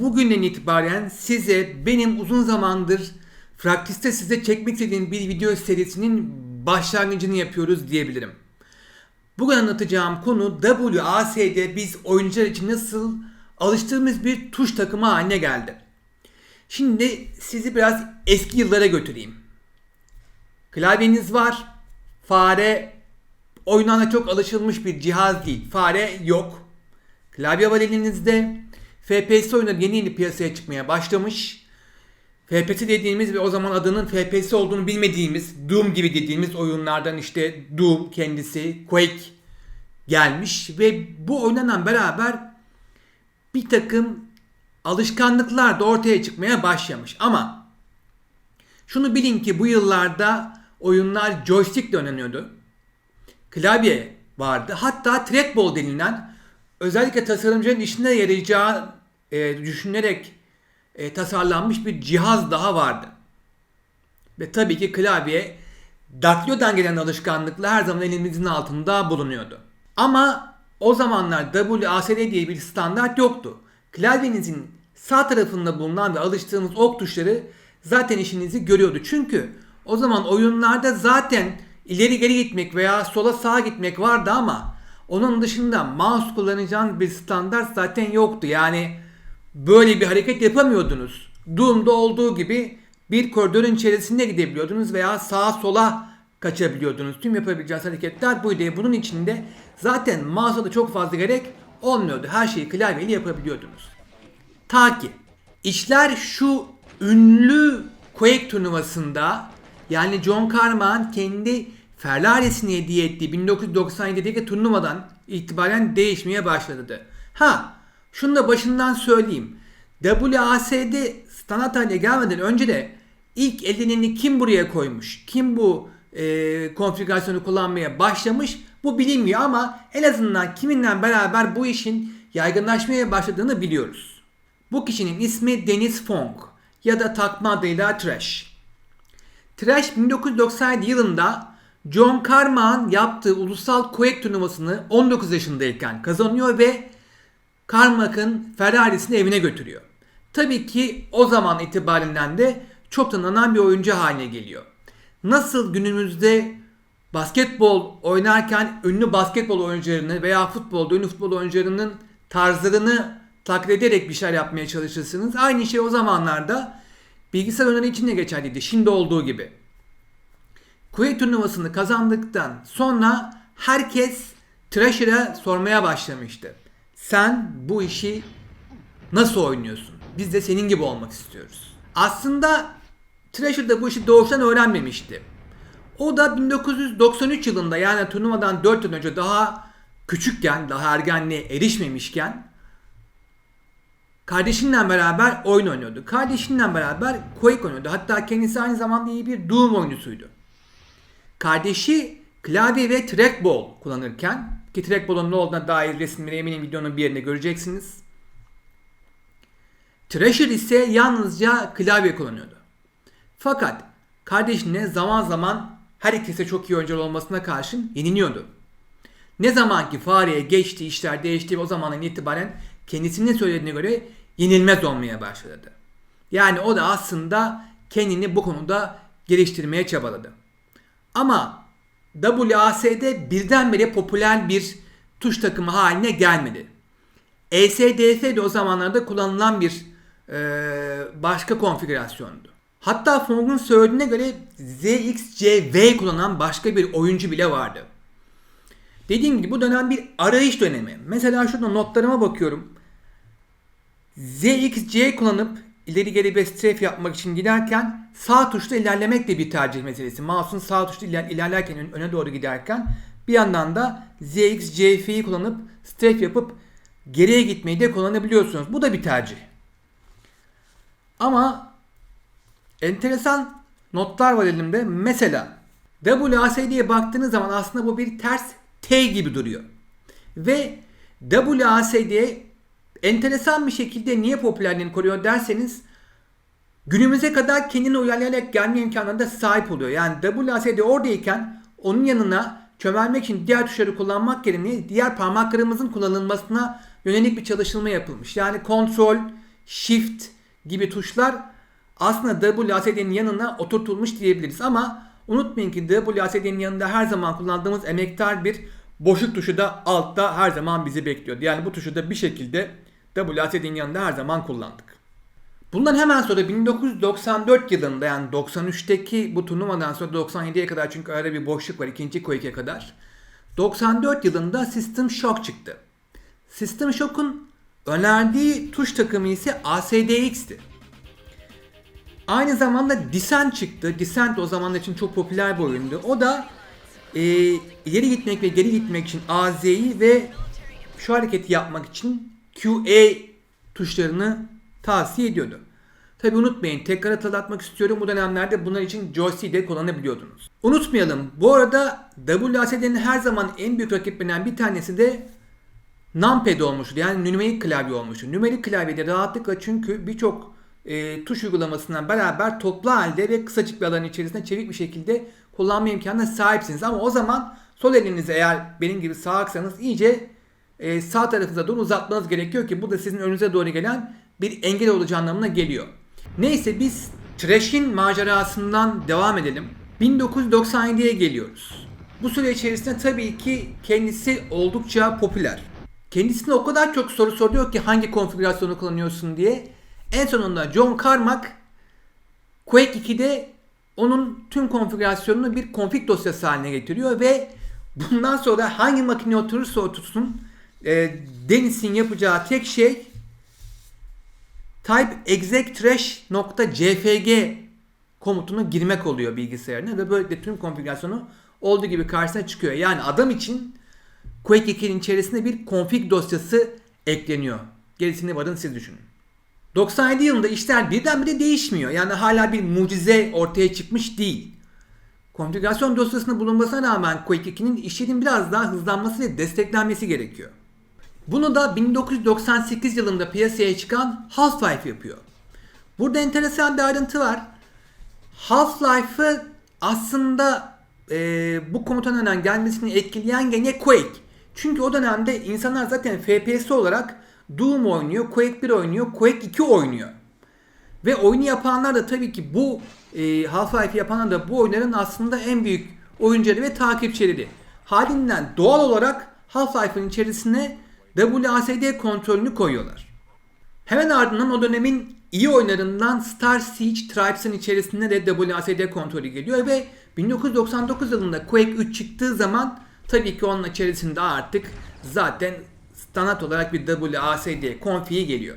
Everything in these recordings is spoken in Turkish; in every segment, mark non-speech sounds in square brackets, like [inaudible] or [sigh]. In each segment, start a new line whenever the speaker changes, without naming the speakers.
bugünden itibaren size benim uzun zamandır Fraktiste size çekmek istediğim bir video serisinin başlangıcını yapıyoruz diyebilirim. Bugün anlatacağım konu WAS'de biz oyuncular için nasıl alıştığımız bir tuş takımı haline geldi. Şimdi sizi biraz eski yıllara götüreyim. Klavyeniz var, fare oynana çok alışılmış bir cihaz değil. Fare yok. Klavye var elinizde. FPS oyunları yeni yeni piyasaya çıkmaya başlamış. FPS dediğimiz ve o zaman adının FPS olduğunu bilmediğimiz Doom gibi dediğimiz oyunlardan işte Doom kendisi, Quake gelmiş ve bu oynanan beraber bir takım alışkanlıklar da ortaya çıkmaya başlamış. Ama şunu bilin ki bu yıllarda oyunlar joystickle oynanıyordu. Klavye vardı. Hatta trackball denilen özellikle tasarımcının işine yarayacağı e, düşünülerek e, tasarlanmış bir cihaz daha vardı. Ve tabii ki klavye Daktlo'dan gelen alışkanlıkla her zaman elimizin altında bulunuyordu. Ama o zamanlar WASD diye bir standart yoktu. Klavyenizin sağ tarafında bulunan ve alıştığımız ok tuşları zaten işinizi görüyordu. Çünkü o zaman oyunlarda zaten ileri geri gitmek veya sola sağa gitmek vardı ama onun dışında mouse kullanacağınız bir standart zaten yoktu. Yani böyle bir hareket yapamıyordunuz. Doom'da olduğu gibi bir koridorun içerisinde gidebiliyordunuz veya sağa sola kaçabiliyordunuz. Tüm yapabileceğiniz hareketler buydu. Bunun içinde zaten mouse'a çok fazla gerek olmuyordu. Her şeyi klavyeyle yapabiliyordunuz. Ta ki işler şu ünlü Quake turnuvasında yani John Carmack kendi Ferrari'sini hediye ettiği 1997'deki turnuvadan itibaren değişmeye başladı. Ha şunu da başından söyleyeyim. WASD standart haline gelmeden önce de ilk eldivenini kim buraya koymuş? Kim bu e, konfigürasyonu kullanmaya başlamış? Bu bilinmiyor ama en azından kiminle beraber bu işin yaygınlaşmaya başladığını biliyoruz. Bu kişinin ismi Dennis Fong ya da takma adıyla Trash. Trash 1997 yılında John Carmack'ın yaptığı ulusal Quake turnuvasını 19 yaşındayken kazanıyor ve Carmack'ın Ferrari'sini evine götürüyor. Tabii ki o zaman itibarinden de çok tanınan bir oyuncu haline geliyor. Nasıl günümüzde basketbol oynarken ünlü basketbol oyuncularını veya futbolda ünlü futbol oyuncularının tarzlarını taklit ederek bir şeyler yapmaya çalışırsınız. Aynı şey o zamanlarda bilgisayar oyunları için de geçerliydi. Şimdi olduğu gibi. Quake turnuvasını kazandıktan sonra herkes Thrasher'a sormaya başlamıştı. Sen bu işi nasıl oynuyorsun? Biz de senin gibi olmak istiyoruz. Aslında Thrasher da bu işi doğuştan öğrenmemişti. O da 1993 yılında yani turnuvadan 4 yıl önce daha küçükken, daha ergenliğe erişmemişken kardeşinle beraber oyun oynuyordu. Kardeşinle beraber Quake oynuyordu. Hatta kendisi aynı zamanda iyi bir Doom oyuncusuydu. Kardeşi klavye ve trackball kullanırken ki trackball'un ne olduğuna dair resimleri eminim videonun bir yerinde göreceksiniz. Thrasher ise yalnızca klavye kullanıyordu. Fakat kardeşine zaman zaman her ikisi çok iyi oyuncular olmasına karşın yeniliyordu. Ne zaman ki fareye geçti, işler değişti o zamandan itibaren kendisinin söylediğine göre yenilmez olmaya başladı. Yani o da aslında kendini bu konuda geliştirmeye çabaladı. Ama WASD birdenbire popüler bir tuş takımı haline gelmedi. ESDF de o zamanlarda kullanılan bir e, başka konfigürasyondu. Hatta Fong'un söylediğine göre ZXCV kullanan başka bir oyuncu bile vardı. Dediğim gibi bu dönem bir arayış dönemi. Mesela şurada notlarıma bakıyorum. ZXC kullanıp ileri geri bir strafe yapmak için giderken sağ tuşla ilerlemek de bir tercih meselesi. Mouse'un sağ tuşla iler, ilerlerken öne doğru giderken bir yandan da ZXCF'yi kullanıp strafe yapıp geriye gitmeyi de kullanabiliyorsunuz. Bu da bir tercih. Ama enteresan notlar var elimde. Mesela WASD'ye baktığınız zaman aslında bu bir ters T gibi duruyor. Ve WASD enteresan bir şekilde niye popülerliğini koruyor derseniz günümüze kadar kendini uyarlayarak gelme imkanına da sahip oluyor. Yani WASD oradayken onun yanına çömelmek için diğer tuşları kullanmak yerine diğer parmaklarımızın kullanılmasına yönelik bir çalışılma yapılmış. Yani kontrol, Shift gibi tuşlar aslında WASD'nin yanına oturtulmuş diyebiliriz. Ama unutmayın ki WASD'nin yanında her zaman kullandığımız emektar bir boşluk tuşu da altta her zaman bizi bekliyordu. Yani bu tuşu da bir şekilde WASD'nin yanında her zaman kullandık. Bundan hemen sonra 1994 yılında yani 93'teki bu turnuvadan sonra 97'ye kadar çünkü arada bir boşluk var ikinci Quake'e kadar. 94 yılında System Shock çıktı. System Shock'un önerdiği tuş takımı ise ASDX'ti. Aynı zamanda Descent çıktı. Descent o zaman için çok popüler bir oyundu. O da e, ileri gitmek ve geri gitmek için AZ'yi ve şu hareketi yapmak için QA tuşlarını tavsiye ediyordu. Tabi unutmayın tekrar hatırlatmak istiyorum bu dönemlerde bunlar için joystick de kullanabiliyordunuz. Unutmayalım bu arada WASD'nin her zaman en büyük rakiplerinden bir tanesi de numpad olmuştu yani nümerik klavye olmuştu. Nümerik klavyede rahatlıkla çünkü birçok e, tuş uygulamasından beraber toplu halde ve kısacık bir alanın içerisinde çevik bir şekilde kullanma imkanına sahipsiniz. Ama o zaman sol elinizi eğer benim gibi sağ aksanız iyice e, sağ tarafınıza doğru uzatmanız gerekiyor ki bu da sizin önünüze doğru gelen bir engel olacağı anlamına geliyor. Neyse biz Trash'in macerasından devam edelim. 1997'ye geliyoruz. Bu süre içerisinde tabii ki kendisi oldukça popüler. Kendisine o kadar çok soru soruyor ki hangi konfigürasyonu kullanıyorsun diye. En sonunda John Carmack Quake 2'de onun tüm konfigürasyonunu bir config dosyası haline getiriyor ve bundan sonra hangi makine oturursa otursun e, Dennis'in yapacağı tek şey type exec trash.cfg komutunu girmek oluyor bilgisayarına ve böylelikle tüm konfigürasyonu olduğu gibi karşısına çıkıyor. Yani adam için Quake 2'nin içerisinde bir config dosyası ekleniyor. Gerisini varın siz düşünün. 97 yılında işler birdenbire değişmiyor. Yani hala bir mucize ortaya çıkmış değil. Konfigürasyon dosyasının bulunmasına rağmen Quake 2'nin işlerin biraz daha hızlanması ve desteklenmesi gerekiyor. Bunu da 1998 yılında piyasaya çıkan Half-Life yapıyor. Burada enteresan bir ayrıntı var. Half-Life'ı aslında e, bu komutanından gelmesini etkileyen gene Quake. Çünkü o dönemde insanlar zaten FPS olarak Doom oynuyor, Quake 1 oynuyor, Quake 2 oynuyor. Ve oyunu yapanlar da tabii ki bu e, Half-Life yapanlar da bu oyunların aslında en büyük oyuncuları ve takipçileri. Halinden doğal olarak Half-Life'ın içerisine WASD kontrolünü koyuyorlar. Hemen ardından o dönemin iyi oyunlarından Star Siege Tribes'ın içerisinde de WASD kontrolü geliyor ve 1999 yılında Quake 3 çıktığı zaman tabii ki onun içerisinde artık zaten standart olarak bir WASD konfiyi geliyor.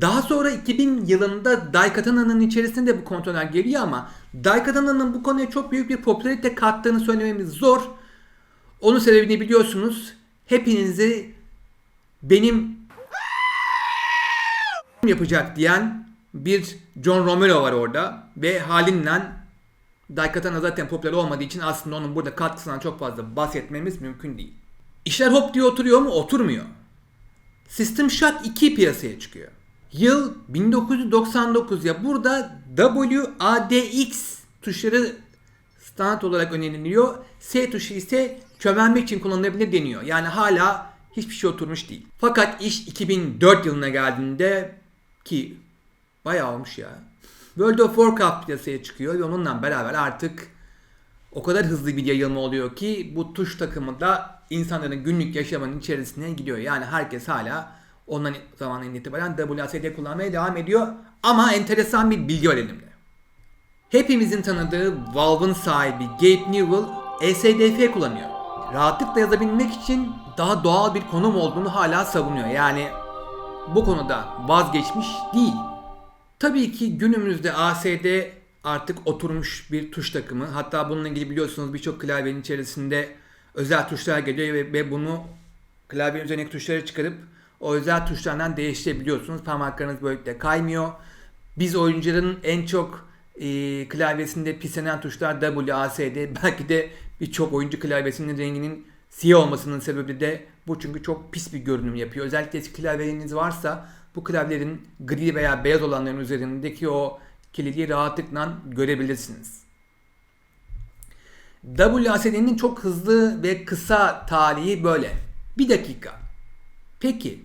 Daha sonra 2000 yılında Daikatana'nın içerisinde de bu kontroller geliyor ama Daikatana'nın bu konuya çok büyük bir popülarite kattığını söylememiz zor. Onun sebebini biliyorsunuz. Hepinizi benim yapacak diyen bir John Romero var orada ve halinden Daikatana zaten popüler olmadığı için aslında onun burada katkısından çok fazla bahsetmemiz mümkün değil. İşler hop diye oturuyor mu? Oturmuyor. System Shock 2 piyasaya çıkıyor. Yıl 1999 ya burada WADX tuşları standart olarak öneriliyor. S tuşu ise çömelmek için kullanılabilir deniyor. Yani hala hiçbir şey oturmuş değil. Fakat iş 2004 yılına geldiğinde ki bayağı olmuş ya. World of Warcraft piyasaya çıkıyor ve onunla beraber artık o kadar hızlı bir yayılma oluyor ki bu tuş takımı da insanların günlük yaşamının içerisine gidiyor. Yani herkes hala ondan zamanından itibaren WASD kullanmaya devam ediyor. Ama enteresan bir bilgi var elimde. Hepimizin tanıdığı Valve'ın sahibi Gabe Newell ESDF kullanıyor. Rahatlıkla yazabilmek için daha doğal bir konum olduğunu hala savunuyor. Yani bu konuda vazgeçmiş değil. Tabii ki günümüzde ASD artık oturmuş bir tuş takımı. Hatta bununla ilgili biliyorsunuz birçok klavyenin içerisinde özel tuşlar geliyor ve, ve bunu klavyenin üzerindeki tuşları çıkarıp o özel tuşlardan değiştirebiliyorsunuz. Parmaklarınız böylelikle kaymıyor. Biz oyuncuların en çok e, klavyesinde pislenen tuşlar W, A, S, D. Belki de birçok oyuncu klavyesinin renginin siyah olmasının sebebi de bu çünkü çok pis bir görünüm yapıyor. Özellikle eski klavyeleriniz varsa bu klavyelerin gri veya beyaz olanların üzerindeki o kilidi rahatlıkla görebilirsiniz. WASD'nin çok hızlı ve kısa tarihi böyle. Bir dakika. Peki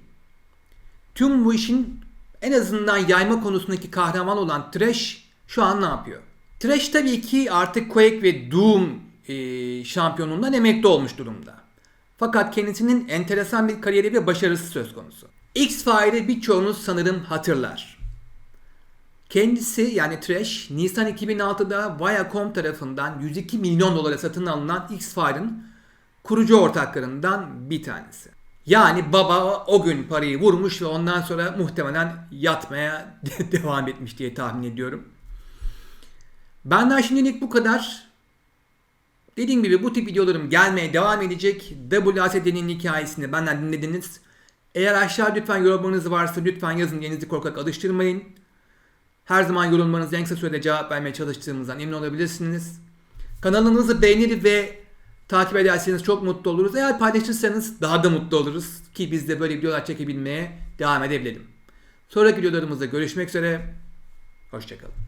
tüm bu işin en azından yayma konusundaki kahraman olan Thresh şu an ne yapıyor? Thresh tabii ki artık Quake ve Doom e, şampiyonluğundan emekli olmuş durumda. Fakat kendisinin enteresan bir kariyeri ve başarısı söz konusu. X-File'i birçoğunuz sanırım hatırlar. Kendisi yani Trash Nisan 2006'da Viacom tarafından 102 milyon dolara satın alınan X-File'ın kurucu ortaklarından bir tanesi. Yani baba o gün parayı vurmuş ve ondan sonra muhtemelen yatmaya [laughs] devam etmiş diye tahmin ediyorum. Benden şimdilik bu kadar. Dediğim gibi bu tip videolarım gelmeye devam edecek. WASD'nin hikayesini benden dinlediniz. Eğer aşağı lütfen yorumlarınız varsa lütfen yazın. Yerinizi korkak alıştırmayın. Her zaman yorumlarınızı en kısa sürede cevap vermeye çalıştığımızdan emin olabilirsiniz. Kanalımızı beğenir ve takip ederseniz çok mutlu oluruz. Eğer paylaşırsanız daha da mutlu oluruz. Ki biz de böyle videolar çekebilmeye devam edebilelim. Sonraki videolarımızda görüşmek üzere. Hoşçakalın.